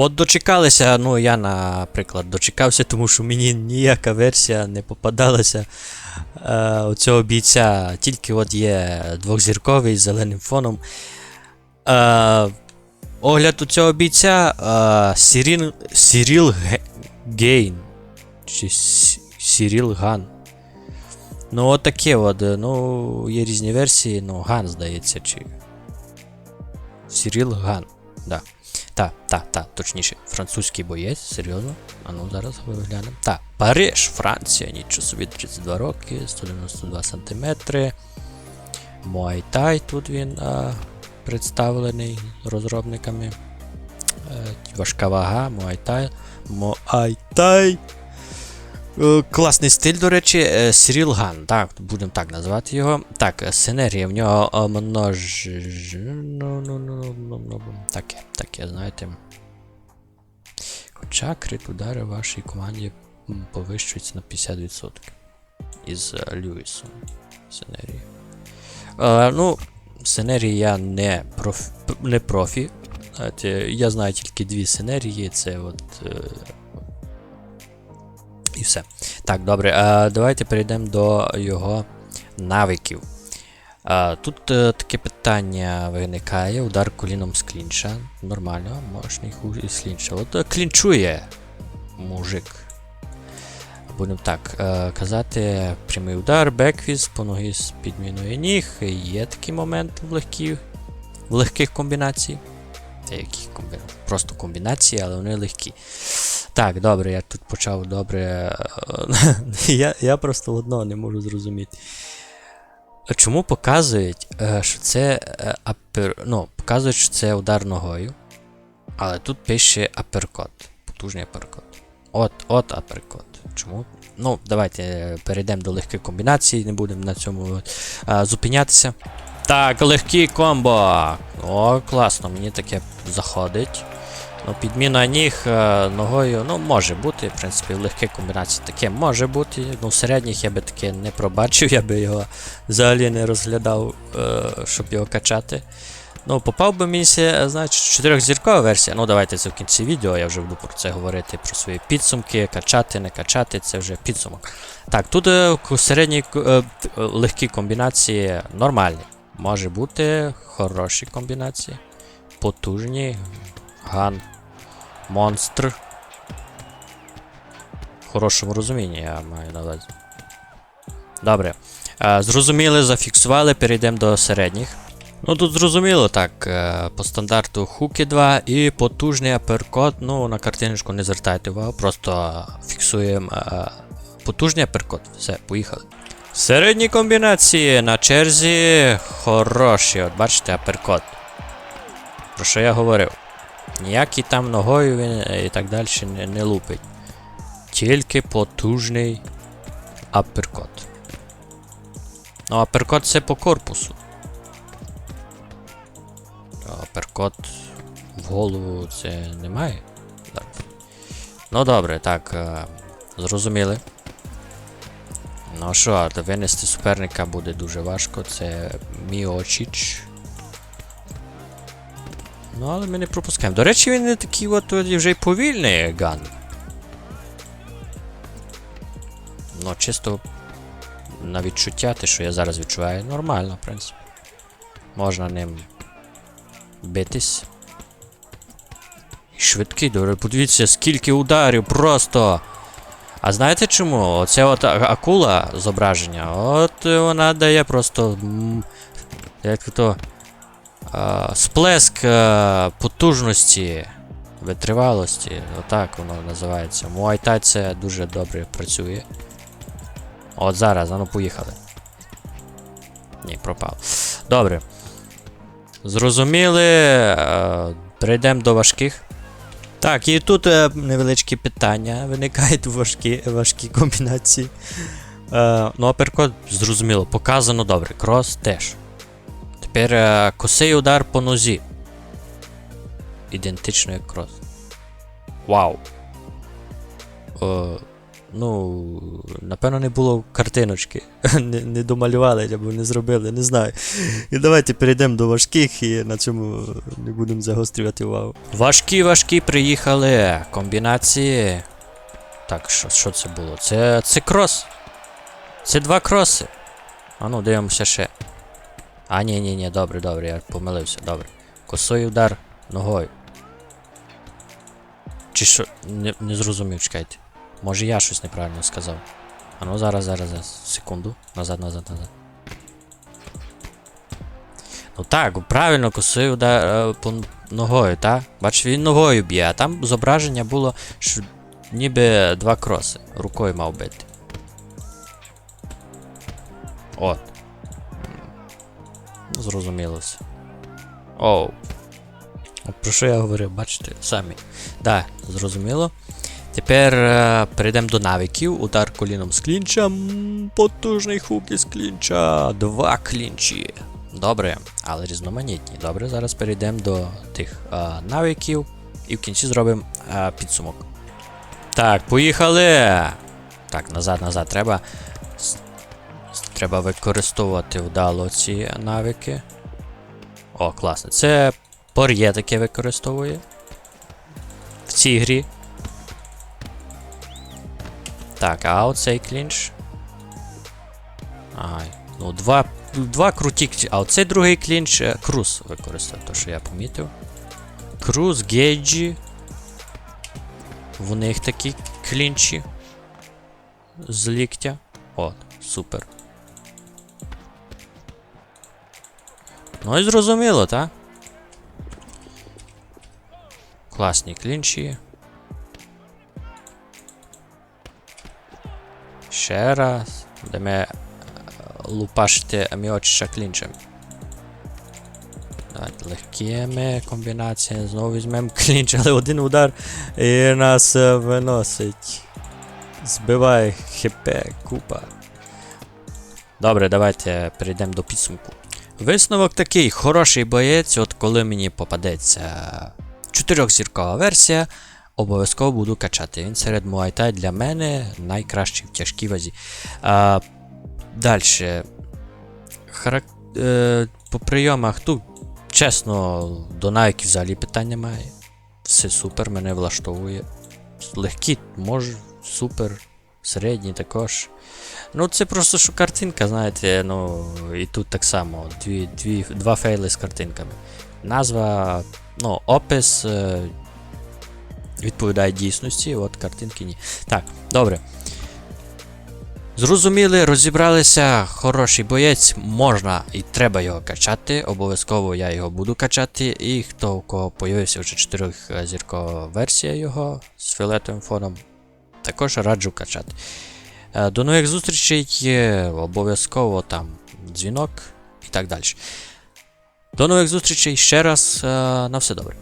От дочекалися, ну я, наприклад, дочекався, тому що мені ніяка версія не попадалася е, у цього бійця. Тільки от є двохзірковий з зеленим фоном. Е, огляд у цього бійця е, Сірін, Сіріл Гейн. Чи Сіріл Ган. Ну, от таке от. Ну, є різні версії, ну, Ган, здається, чи. Сіріл Ган. Да. Та, та, та, точніше, французький боєць, серйозно. А ну зараз виглянемо. Та, Париж, Франція, нічого собі 32 роки, 192 сантиметри. Муайтай тут він а, представлений розробниками. Е, важка вага, Муайтай. Муайтай. Е, Класний стиль, до речі, е, Сіріл Ган, так, будемо так називати його. Так, е, синергія в нього е, множ... Ну, таке, знаєте. Хоча крит удари вашій команді м, повищується на 50% із е, Льюісом. Синергії. Е, ну, синергії я не, проф... не профі. Я знаю тільки дві синергії, це от. І все. Так, добре. Е, давайте перейдемо до його навиків. Е, тут е, таке питання виникає: удар коліном з клінча. Нормально, мощний хуй із клінча. От клінчує мужик. Будемо так е, казати, прямий удар, беквіз по ноги з підміною ніг. Є такий момент в, легкі, в легких комбінацій. Та які комбі... Просто комбінації, але вони легкі. Так, добре, я тут почав добре. я, я просто одного не можу зрозуміти. Чому показують, е, що це е, апер... ну, показують, що це удар ногою, але тут пише аперкот. Потужний аперкот. От, от аперкот. Чому? Ну, давайте е, перейдемо до легких комбінацій, не будемо на цьому е, зупинятися. Так, легкий комбо. О, класно, мені таке заходить. Ну, підміна ніг е, ногою, ну, може бути, в принципі, в легких комбінацій таке може бути. Ну, в середніх я би таке не пробачив, я би його взагалі не розглядав, е, щоб його качати. Ну, попав би мені, значить, чотирьохзіркова версія. Ну, давайте це в кінці відео, я вже буду про це говорити, про свої підсумки, качати, не качати, це вже підсумок. Так, тут е, к- середні к- т- е, легкі комбінації нормальні. Може бути хороші комбінації. Потужні. Ган. Монстр. В хорошому розумінні я маю на увазі. Добре. Е, зрозуміли, зафіксували, перейдемо до середніх. Ну тут зрозуміло так, е, по стандарту хуки 2 і потужний аперкот. Ну, на картиночку не звертайте увагу, просто фіксуємо е, потужний аперкот. Все, поїхали. Середні комбінації на черзі хороші. От бачите, аперкот. Про що я говорив? Ніякий там ногою він е, і так далі не, не лупить. Тільки потужний аперкот. Ну, аперкот це по корпусу. А Аперкот в голову це немає. Ну добре, так. е, Зрозуміли. Ну що, винести суперника буде дуже важко. Це Міочіч. Ну, але ми не пропускаємо. До речі, він не такий от вже й повільний ган. Ну, чисто на відчуття, те, що я зараз відчуваю, нормально, в принципі. Можна ним битись. Швидкий, добре, подивіться, скільки ударів просто. А знаєте чому? Оця от акула зображення, от вона дає просто. Як то. Сплеск потужності, витривалості. Отак воно називається. Муайтай це дуже добре працює. От зараз, а ну поїхали. Ні, пропав. Добре. Зрозуміли. е, Перейдемо до важких. Так, і тут е, невеличкі питання виникають важкі, важкі комбінації. Е, ну, аперкот, зрозуміло, показано добре. Крос теж. Тепер е, косий удар по нозі. Ідентично як крос. Вау. Е, ну, напевно, не було картиночки. не, не домалювали або не зробили, не знаю. І давайте перейдемо до важких і на цьому не будемо загострювати увагу. Важкі, важкі приїхали. Комбінації. Так, що, що це було? Це, це крос. Це два кроси. А ну, дивимося ще. А, ні, ні, ні, добре, добре, я помилився, добре. Косой удар ногою. Чи що? Не, не зрозумів, чекайте. Може я щось неправильно сказав. А ну зараз, зараз, зараз. Секунду. Назад, назад, назад. Ну так, правильно косий удар е, по ногою, так? Бачиш, він ногою б'є, а там зображення було, що ніби два кроси. Рукою мав бити. От. Ну, зрозуміло. Оу. Про що я говорив, бачите, самі. Да, зрозуміло. Тепер е, перейдемо до навиків. Удар коліном з клінча. Потужний хук із клінча. Два клінчі. Добре, але різноманітні. Добре, зараз перейдемо до тих е, навиків. І в кінці зробимо е, підсумок. Так, поїхали! Так, назад, назад. Треба. Треба використовувати вдало ці навики. О, класно. Це Пор'є таке використовує. В цій грі. Так, а оцей клінч. Ай. Ну, два, два круті. А оцей другий клінч е, Круз використав, то що я помітив. Круз, Гейджі. В них такі клінчі. З ліктя. От, супер. Ну і зрозуміло, так? Класні клінчі. Ще раз. Будемо е, лупашити м'яча клінчем. Давайте легкими комбінаціями. Знову візьмемо клінч, але один удар і нас е, виносить. Збиває хп, купа. Добре, давайте перейдемо до підсумку. Висновок такий, хороший боєць, от коли мені попадеться чотирьохзіркова версія, обов'язково буду качати. Він серед Muay для мене найкращий в тяжкій вазі. А, Далі. Харак... Е, по прийомах, тут, чесно, до навиків взагалі питань немає. Все супер, мене влаштовує. Легкі, може, супер, середні також. Ну, це просто що картинка, знаєте, ну, і тут так само. Дві, дві, два фейли з картинками. Назва, ну, опис е, відповідає дійсності, от картинки ні. Так, добре. Зрозуміли, розібралися, хороший боєць, можна і треба його качати. Обов'язково я його буду качати. І хто у кого появився вже 4 зіркова версія його з фіолетовим фоном, також раджу качати. Е, До нових зустрічей, е, обов'язково там дзвінок і так далі. До нових зустрічей ще раз. е, На все добре.